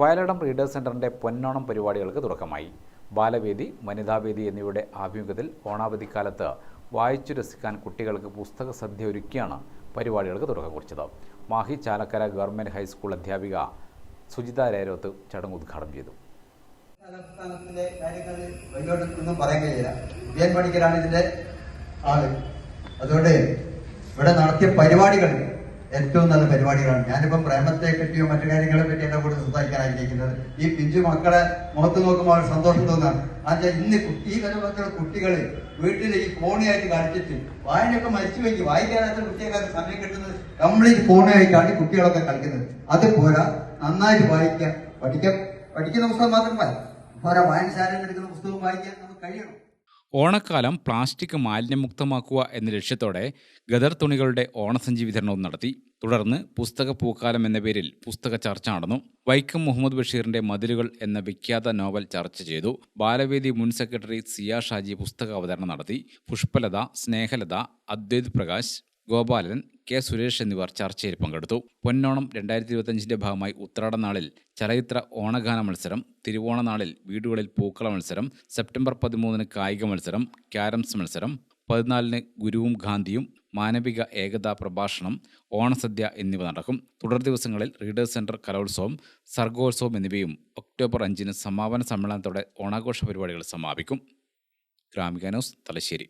വയലടം readers സെന്ററിന്റെ പൊന്നോണം പരിപാടികൾക്ക് തുടക്കമായി. ബാലവേദി വനിതാവേദി എന്നിവയുടെ ആഭിമുഖ്യത്തിൽ ഓണാവധിക്കാലത്ത് വായിച്ചു രസിക്കാൻ കുട്ടികൾക്ക് പുസ്തക സദ്യ ഒരുക്കിയാണ് പരിപാടികൾക്ക് തുടക്കം കുറിച്ചത്. മാഹി ചാലക്കര ഗവൺമെന്റ് ഹൈസ്കൂൾ അധ്യാപിക സുജിത രേരോത്ത് ചടങ്ങ് ഉദ്ഘാടനം ചെയ്തു. പണിക്കരാണ് ഇതിന്റെ ആൾ. അതുകൊണ്ട് ഇവിടെ നടത്തിയ പരിപാടികൾ ഏറ്റവും നല്ല പരിപാടികളാണ്. ഞാനിപ്പം പ്രേമത്തെ പറ്റിയോ മറ്റു കാര്യങ്ങളെ പറ്റി എന്റെ കൂടെ സംസാരിക്കാൻ ആഗ്രഹിക്കുന്നത്. ഈ പിഞ്ചു മക്കളെ മുഖത്ത് നോക്കുമ്പോൾ അവർ സന്തോഷം തോന്നാണ് അതെ ഇന്ന് ഈ വരുമ്പോൾ കുട്ടികൾ വീട്ടിൽ ഈ ഫോണിയായിട്ട് കളിച്ചിട്ട് വായനയൊക്കെ മരിച്ചു വയ്ക്കും വായിക്കാനാത്ത കുട്ടികൾക്ക് സമയം കിട്ടുന്നത് കംപ്ലീറ്റ് ഫോണായിട്ടാണ് കുട്ടികളൊക്കെ കളിക്കുന്നത്. അത് പോരാ. നന്നായിട്ട് വായിക്കാം. പഠിക്കാം. പഠിക്കുന്ന പുസ്തകം മാത്രം പോരാ വായനശാലയിൽ എടുക്കുന്ന പുസ്തകം വായിക്കാൻ നമുക്ക് കഴിയണം. ഓണക്കാലം പ്ലാസ്റ്റിക് മാലിന്യമുക്തമാക്കുക എന്ന ലക്ഷ്യത്തോടെ ഗദർ തുണികളുടെ ഓണസഞ്ചി വിതരണവും നടത്തി. തുടർന്ന് പുസ്തക പൂക്കാലം എന്ന പേരിൽ പുസ്തക ചർച്ച നടന്നു. വൈക്കം മുഹമ്മദ് ബഷീറിന്റെ മതിലുകൾ എന്ന വിഖ്യാത നോവൽ ചർച്ച ചെയ്തു. ബാലവേദി മുൻ സെക്രട്ടറി സിയാ ഷാജി പുസ്തക അവതരണം നടത്തി. പുഷ്പലത സ്നേഹലത അദ്വൈത് പ്രകാശ് ഗോപാലൻ കെ സുരേഷ് എന്നിവർ ചർച്ചയിൽ പങ്കെടുത്തു. പൊന്നോണം രണ്ടായിരത്തി ഇരുപത്തഞ്ചിന്റെ ഭാഗമായി ഉത്രാടനാളിൽ ചലച്ചിത്ര ഓണഗാന മത്സരം തിരുവോണനാളിൽ വീടുകളിൽ പൂക്കള മത്സരം സെപ്റ്റംബർ പതിമൂന്നിന് കായിക മത്സരം ക്യാരംസ് മത്സരം പതിനാലിന് ഗുരുവും ഗാന്ധിയും മാനവിക ഏകതാ പ്രഭാഷണം ഓണസദ്യ എന്നിവ നടക്കും. തുടർ ദിവസങ്ങളിൽ റീഡേഴ്സ് സെന്റർ കലോത്സവം സർഗോത്സവം എന്നിവയും ഒക്ടോബർ അഞ്ചിന് സമാപന സമ്മേളനത്തോടെ ഓണാഘോഷ പരിപാടികൾ സമാപിക്കും. ഗ്രാമിക ന്യൂസ് തലശ്ശേരി.